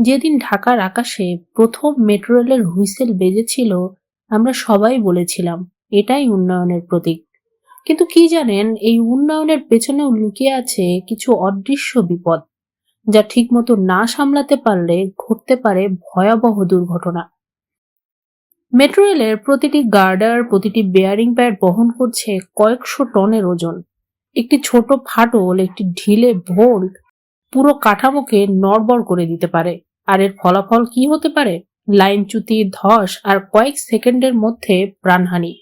যেদিন ঢাকার আকাশে প্রথম মেট্রো রেলের হুইসেল বেজেছিল, আমরা সবাই বলেছিলাম, এটাই উন্নয়নের প্রতীক। কিন্তু কি জানেন, এই উন্নয়নের পেছনেও লুকিয়ে আছে কিছু অদৃশ্য বিপদ, যা ঠিকমতো না সামলাতে পারলে ঘটতে পারে ভয়াবহ দুর্ঘটনা। মেট্রো রেলের প্রতিটি গার্ডার, প্রতিটি বেয়ারিং প্যাড বহন করছে কয়েকশো টনের ওজন। একটি ছোট ফাটল, একটি ঢিলে ভোল্ট পুরো কাঠামোকে নড়বড় করে দিতে পারে। আর এর ফলাফল কি হতে পারে? লাইনচ্যুতি ধস আর কয়েক সেকেন্ডের মধ্যে প্রাণহানি।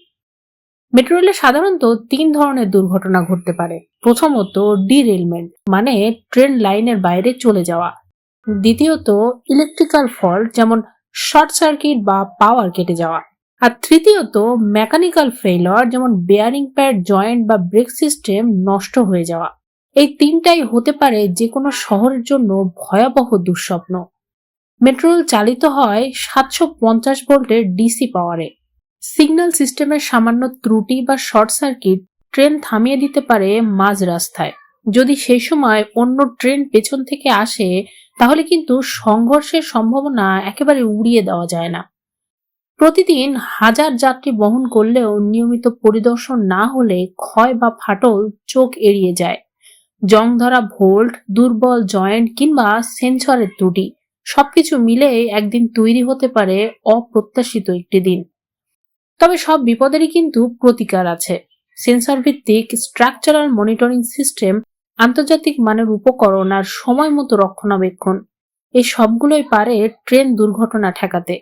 মেট্রো রেলে সাধারণত তিন ধরনের দুর্ঘটনা ঘটতে পারে। প্রথমত ডিরেলমেন্ট মানে ট্রেন লাইনের বাইরে চলে যাওয়া। দ্বিতীয়ত ইলেকট্রিক্যাল ফল্ট, যেমন শর্ট সার্কিট বা পাওয়ার কেটে যাওয়া। আর তৃতীয়ত মেকানিক্যাল ফেইলর যেমন বেয়ারিং প্যাড, জয়েন্ট বা ব্রেক সিস্টেম নষ্ট হয়ে যাওয়া। এই তিনটাই হতে পারে যে কোনো শহরের জন্য ভয়াবহ দুঃস্বপ্ন। মেট্রো রেল চালিত হয় সাতশো পঞ্চাশ ভোল্টের ডিসি পাওয়ারে। সিগন্যাল সিস্টেমের সামান্য ত্রুটি বা শর্ট সার্কিট ট্রেন থামিয়ে দিতে পারে মাঝ রাস্তায়। যদি সেই সময় অন্য ট্রেন পেছন থেকে আসে, তাহলে কিন্তু সংঘর্ষের সম্ভাবনা একেবারে উড়িয়ে দেওয়া যায় না। প্রতিদিন হাজার যাত্রী বহন করলেও নিয়মিত পরিদর্শন না হলে ক্ষয় বা ফাটল চোখ এড়িয়ে যায়। জং ধরা ভোল্ট, দুর্বল জয়েন্ট কিংবা সেন্সরের ত্রুটি সবকিছু মিলে একদিন তৈরি হতে পারে অপ্রত্যাশিত একটি দিন। তবে সব বিপদেরই কিন্তু প্রতিকার আছে। সেন্সর ভিত্তিক স্ট্রাকচারাল মনিটরিং সিস্টেম আন্তর্জাতিক মানের উপকরণ আর সময় মতো রক্ষণাবেক্ষণ, এই সবগুলোই পারে ট্রেন দুর্ঘটনা ঠেকাতে।